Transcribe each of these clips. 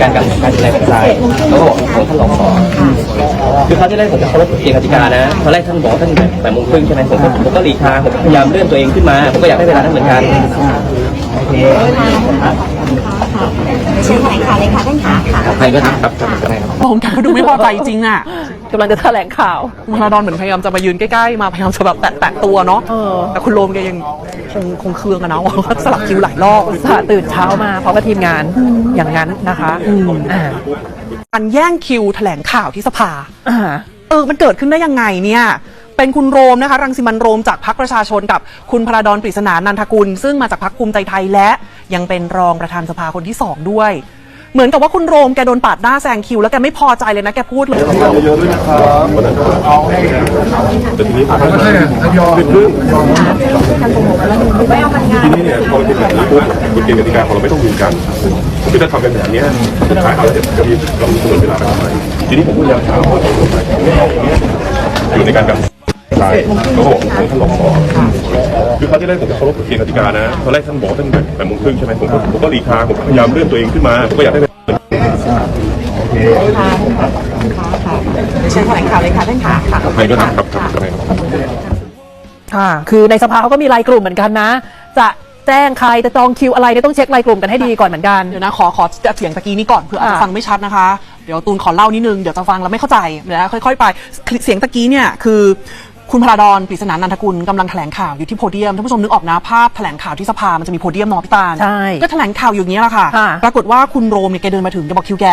การการการแถลงสายเขาก็บอกของท่านรองสอคือเขาวที่แรกผมจะเคารพเกียรติกติกานะตอนแรกท่านบอกว่าท่านแบบแปดโมงครึ่งใช่ไหมผมก็ผมก็หลีกทางผมพยายามเลื่อนตัวเองขึ้นมาผมก็อยากได้เวลานั้นเหมือนกันเชิญแถลงข่าวเลยค่ะท่านขาค่ะใครก็ครับครับครับได้ครับผมแกก็ดูไม่พอใจจริงอะ กำลังจะแถลงข่าวคุณพาราดอนเหมือนพยายามจะมายืนใกล้ๆมาพยายามจะแบบแตะๆตัวเนาะเออแต่คุณโรมแกยังคงคงเคืองอะเนาะว่าสลับคิวหลายรอบอุตส่าห์ตื่นเช้ามาพร้อมกับทีมงานอย่างนั้นนะคะอ่าการแย่งคิวแถลงข่าวที่สภาอ่าเออ มันเกิดขึ้นได้ยังไงเนี่ยเป็นคุณโรมนะคะ รังสิมันต์โรมจากพรรคประชาชนกับคุณพราดอนปริศนานันทกุล ซึ่งมาจากพรรคภูมิใจไทยและยังเป็นรองประธานสภาคนที่สองด้วย เหมือนกับว่าคุณโรมแกโดนปาดหน้าแซงคิวแล้วแกไม่พอใจเลยนะแกพูดเลย เยอะๆด้วยนะครับเอาให้แต่ทีนี้ผมก็คือเรื่องทีนี้เนี่ยพอเป็นแบบนี้ปุ๊บกฎเกณฑ์กติกาของเราไม่ต้องมีกันคือถ้าทำกันแบบเนี้ยสุดท้ายเราจะจะมีเรามีกำหนดเวลาไปทำไมทีนี้ผมพยายามถามว่าตรงไหนอยู่ในการแบบใช่เขาบอกของท่านรองสอ คือเขาวที่แรกผมจะเคารพกฎเกณฑ์กติกานะตอนแรกท่านบอกว่าท่านแบบแปดโมงครึ่งใช่ไหมผมก็ผมก็หลีกทางผมพยายามเลื่อนตัวเองขึ้นมาผมก็อยากได้เชิญแถลงข่าวเลยค่ะท่านขาค่ะใครก็ครับครับครับครับค่ะคือในสภาเขาก็มีรายกลุ่มเหมือนกันนะ จะแจ้งใครจะจองคิวอะไรเนี่ยต้องเช็ครายกลุ่มกันให้ดีก่อนเหมือนกัน เดี๋ยวนะขอขอเสียงตะกี้นี้ก่อนเผื่ออาจจะอ่าฟังไม่ชัดนะคะ เดี๋ยวตูนขอเล่านิดนึงเดี๋ยวจะฟังแล้วไม่เข้าใจเดี๋ยวนะค่อยๆไป เสียงตะกี้เนี่ยคือ คุณพราดอนปริศนานันทกุลกำลังแถลงข่าวอยู่ที่โพเดียมท่านผู้ชมนึกออกนะภาพแถลงข่าวที่สภามันจะมีโพเดียมเนอะพี่ตาลใช่ก็แถลงข่าวอยู่อย่างนี้ยแหละค่ะ ค่ะ ปรากฏว่าคุณโรมเนี่ยแกเดินมาถึงแกบอกคิวแก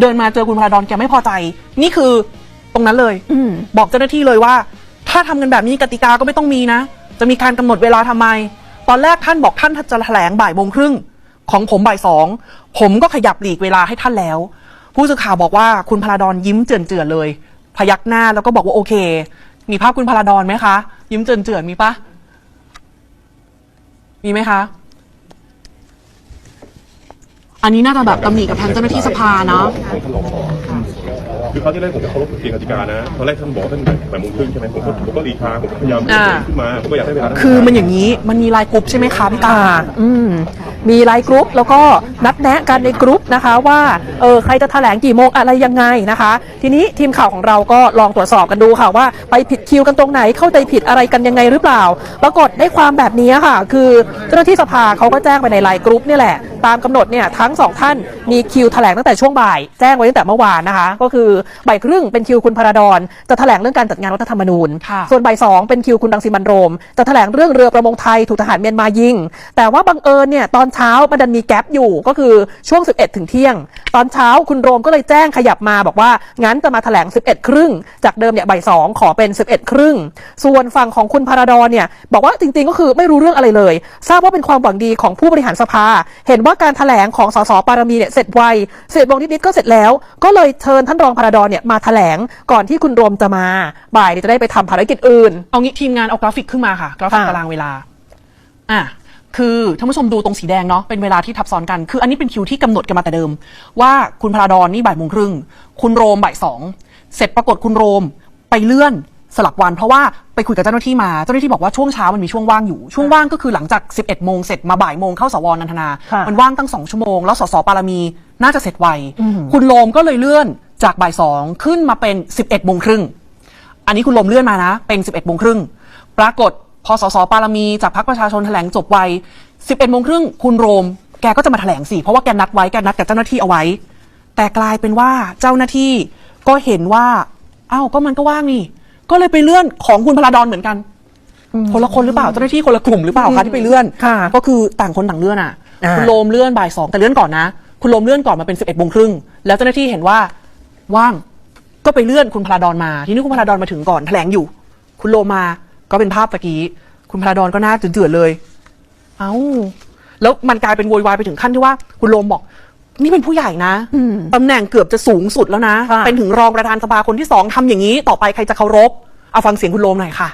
เดินมาเจอคุณพราดอนแกไม่พอใจ นี่คือตรงนั้นเลย อืม บอกเจ้าหน้าที่เลยว่า ถ้าทำกันแบบนี้กติกาก็ไม่ต้องมีนะ จะมีการกำหนดเวลาทำไม ตอนแรกท่านบอกท่านจะแถลงบ่ายโมงครึ่งของผมบ่ายสองผมก็ขยับหลีกเวลาให้ท่านแล้ว ผู้สื่อข่าวบอกว่าคุณพลาดอนยิ้มเจือนๆเลย พยักหน้าแล้วก็บอกว่าโอเค มีภาพคุณพลาดอนไหมคะ ยิ้มเจือนๆมีปะมีไหมคะ อันนี้น่าจะแบบตำหนิกับทางเจ้าหน้าที่สภาเนาะ ของท่านรองสอคือเขาวที่แรกผมจะเคารพกฎเกณฑ์กติกานะตอนแรกท่านบอกว่าท่านแบบแปดโมงครึ่งใช่ไหมผมก็ผมก็หลีกทางผมก็พยายามเลื่อนตัวเองขึ้นมาผมก็อยากได้เวลานั้นคือมันอย่างนี้มันมีไลน์กรุ๊ปใช่ไหมคะพี่ตาอ่าอืม มีไลน์กรุ๊ปแล้วก็นัดแนะกันในกรุ๊ปนะคะว่าเออใครจะแถลงกี่โมงอะไรยังไงนะคะ ทีนี้ทีมข่าวของเราก็ลองตรวจสอบกันดูค่ะว่าไปผิดคิวกันตรงไหนเข้าใจผิดอะไรกันยังไงหรือเปล่า ปรากฏได้ความแบบนี้ค่ะ คือเจ้าหน้าที่สภาเขาก็แจ้งไปในไลน์กรุ๊ปนี่แหละ ตามกำหนดเนี่ยทั้งสองท่านมีคิวแถลงตั้งแต่ช่วงบ่าย แจ้งไว้ตั้งแต่เมื่อวานนะคะ ก็คือบ่ายครึ่งเป็นคิวคุณพระดอนจะแถลงเรื่องการจัดงานรัฐธรรมนูญค่ะส่วนบ่ายสองเป็นคิวคุณรังสิมันต์โรม จะแถลงเรื่องเรือประมงไทยถูกทหารเมียนมายิง แต่ว่าบังเอิญเนี่ยตอนเช้ามันดันมีแกลบอยู่ก็คือช่วง 11 ถึงเที่ยง ตอนเช้าคุณโรมก็เลยแจ้งขยับมาบอกว่างั้นจะมาแถลง 11 ครึ่ง จากเดิมเนี่ยบ่ายสองขอเป็น 11 ครึ่ง ส่วนฝั่งของคุณพาราดอนเนี่ยบอกว่าจริงๆก็คือไม่รู้เรื่องอะไรเลย ทราบว่าเป็นความหวังดีของผู้บริหารสภา เห็นว่าการแถลงของสสปารมีเนี่ยเสร็จไวเสร็จโมงนิดๆก็เสร็จแล้ว ก็เลยเชิญท่านรองพาราดอนเนี่ยมาแถลงก่อนที่คุณโรมจะมา บ่ายจะได้ไปทำภารกิจอื่น เอางี้ทีมงานเอากราฟิกขึ้นมาค่ะ กราฟิกตารางเวลา อะคือท่านผู้ชมดูตรงสีแดงเนาะเป็นเวลาที่ทับซ้อนกัน คืออันนี้เป็นคิวที่กำหนดกันมาแต่เดิม ว่าคุณพราดอนนี่บ่ายโมงครึ่งคุณโรมบ่ายสองเสร็จปรากฏคุณโรมไปเลื่อน สลับวันเพราะว่าไปคุยกับเจ้าหน้าที่มา เจ้าหน้าที่บอกว่าช่วงเช้ามันมีช่วงว่างอยู่ ช่วงว่างก็คือหลังจาก 11 โมงเสร็จมาบ่ายโมงเข้าสวนันทนาค่ะมันว่างตั้งสองชั่วโมง แล้วสสปารมีน่าจะเสร็จไวอืมคุณโรมก็เลยเลื่อนจากบ่ายสองขึ้นมาเป็น 11 โมงครึ่ง อันนี้คุณลมเลื่อนมานะ เป็น 11 โมงครึ่ง ปรากฏพอสสปารมีจากพรรคประชาชนแถลงจบไว 11 โมงครึ่งคุณโรม แกก็จะมาแถลงสิ เพราะว่าแกนัดไว้ แกนัดกับเจ้าหน้าที่เอาไว้ แต่กลายเป็นว่าเจ้าหน้าที่ก็เห็นว่าอ้าวก็มันก็ว่างนี่ ก็เลยไปเลื่อนของคุณพลาดอนเหมือนกัน คนละคนหรือเปล่าเจ้าหน้าที่คนละกลุ่มหรือเปล่าคะที่ไปเลื่อนค่ะก็คือต่างคนต่างเลื่อนอะ อ่า คุณโรมเลื่อนบ่ายสองแต่เลื่อนก่อนนะ คุณโรมเลื่อนก่อนมาเป็น11โมงครึ่งแล้วเจ้าหน้าที่เห็นว่าว่างก็ไปเลื่อนคุณพลาดอนมา ทีนี้คุณพลาดอนมาถึงก่อนแถลงอยู่ คุณโรมมาก็เป็นภาพตะกี้ คุณพลาดอนก็หน้าเจือนๆเลย เอ้า แล้วมันกลายเป็นโวยวายไปถึงขั้นที่ว่า คุณโรมบอก นี่เป็นผู้ใหญ่นะอืมตำแหน่งเกือบจะสูงสุดแล้วนะค่ะเป็นถึงรองประธานสภาคนที่สองทำอย่างนี้ ต่อไปใครจะเคารพ เอาฟังเสียงคุณโรมหน่อยค่ะ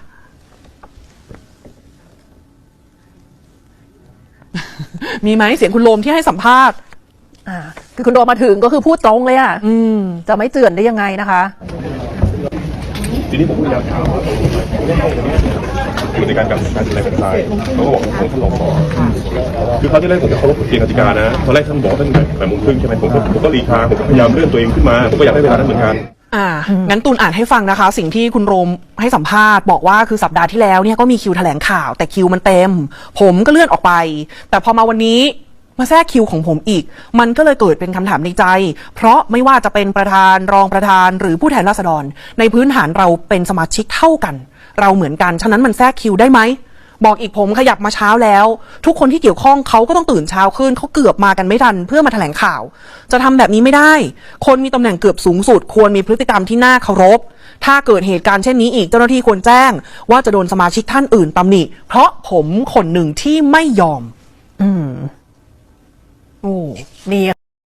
มีไหมเสียงคุณโรมที่ให้สัมภาษณ์อ่าคือคุณโรมมาถึงก็คือพูดตรงเลยอะอืมจะไม่เจือนได้ยังไงนะคะ ทีนี้ผมพยายามถามว่าตรงไหนอยู่ ในการการการดูแลกันตายเขาก็บอกผมท่านรองขอคือเขาวที่แรกผมจะเคารพกฎเกณฑ์กติกานะตอนแรกท่านบอกว่าท่านแปดโมงครึ่งใช่ไหมผมก็ผมก็รีทางผมก็พยายามเลื่อนตัวเองขึ้นมาผมก็อยากได้เวลานั้นเหมือนกันอ่า งั้นตูนอ่านให้ฟังนะคะ สิ่งที่คุณโรมให้สัมภาษณ์ บอกว่าคือสัปดาห์ที่แล้วเนี่ยก็มีคิวแถลงข่าว แต่คิวมันเต็ม ผมก็เลื่อนออกไป แต่พอมาวันนี้มาแทรกคิวของผมอีก มันก็เลยเกิดเป็นคำถามในใจ เพราะไม่ว่าจะเป็นประธานรองประธานหรือผู้แทนราษฎร ในพื้นฐานเราเป็นสมาชิกเท่ากัน เราเหมือนกัน ฉะนั้นมันแทรกคิวได้ไหม บอกอีกผมขยับมาเช้าแล้ว ทุกคนที่เกี่ยวข้องเขาก็ต้องตื่นเช้าขึ้นเขาเกือบมากันไม่ทัน เพื่อมาแถลงข่าว จะทำแบบนี้ไม่ได้ คนมีตำแหน่งเกือบสูงสุด ควรมีพฤติกรรมที่น่าเคารพ ถ้าเกิดเหตุการณ์เช่นนี้อีกเจ้าหน้าที่ควรแจ้ง ว่าจะโดนสมาชิกท่านอื่นตำหนิเพราะผมคนหนึ่งที่ไม่ยอม อืมโอ้นี่